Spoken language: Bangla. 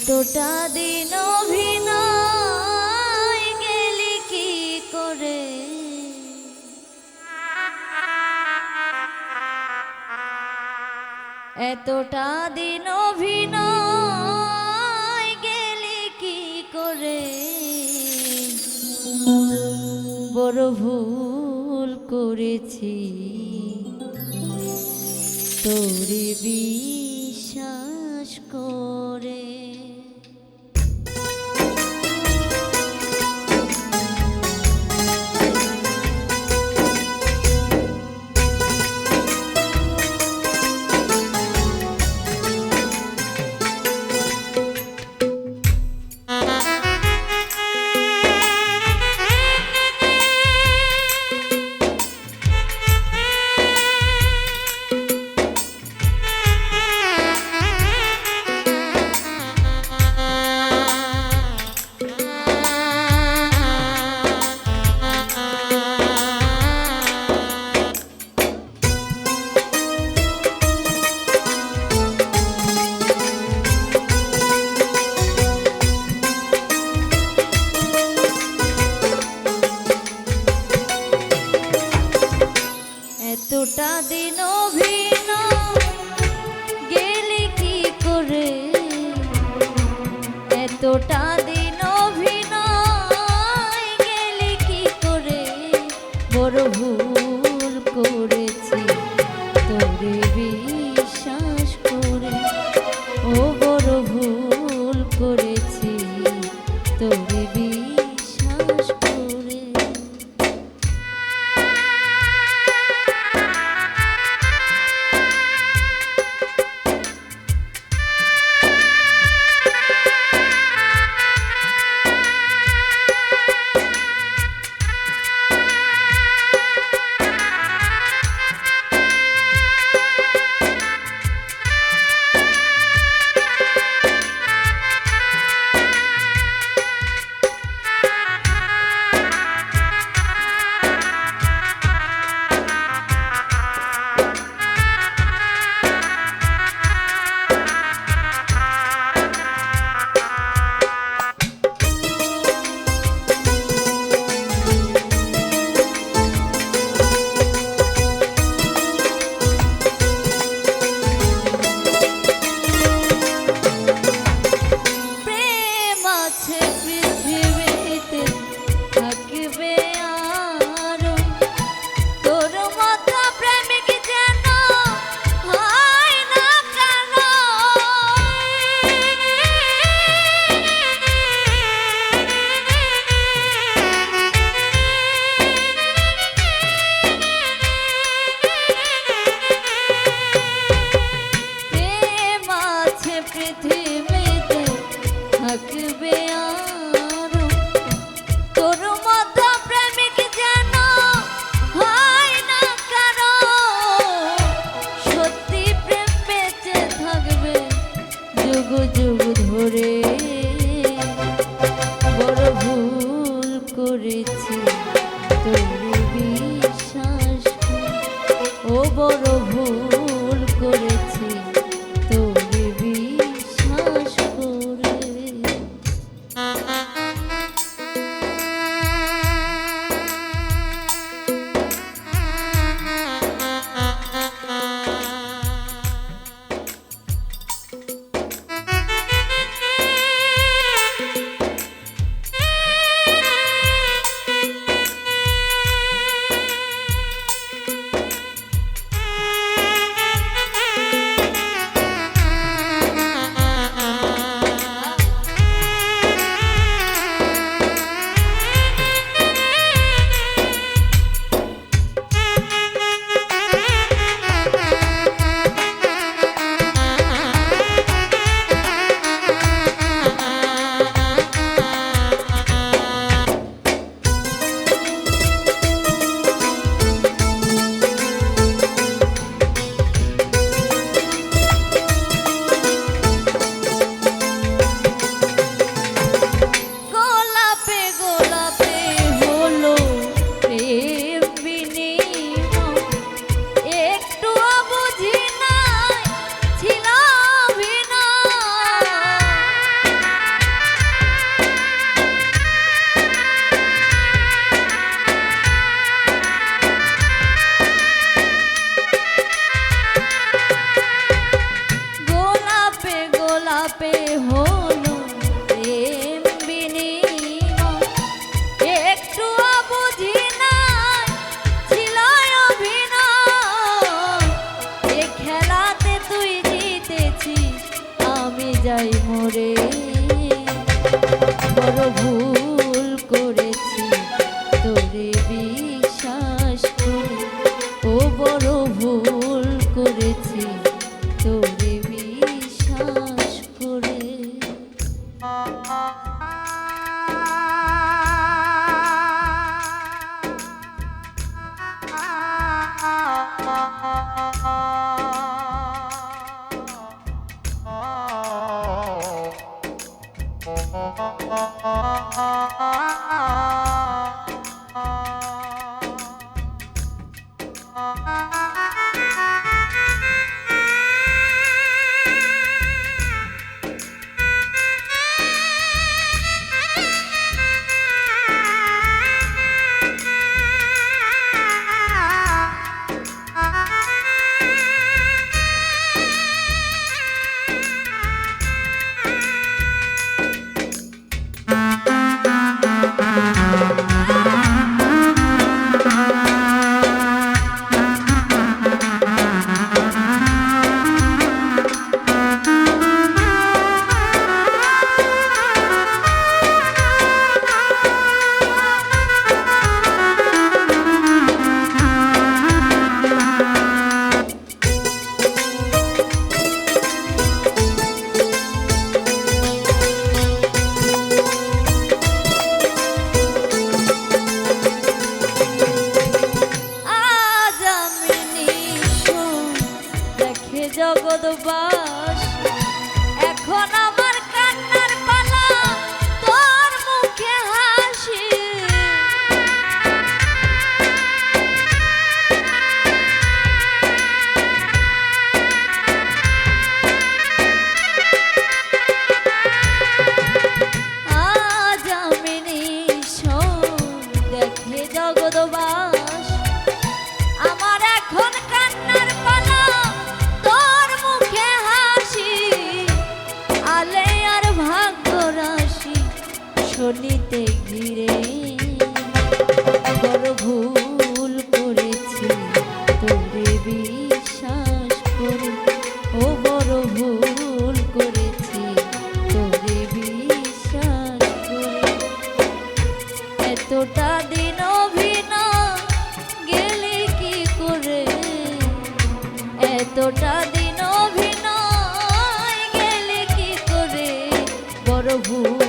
এতটা দিন অভিনয় গেলি কি করে? এতটা দিন অভিনয় গেলি কি করে? বড় ভুল করেছি। তোর বিশ্বাস করে দুটা দিন অভিন গেলি কি করে? এতটা Gillespie. Música জগৎবাস দিন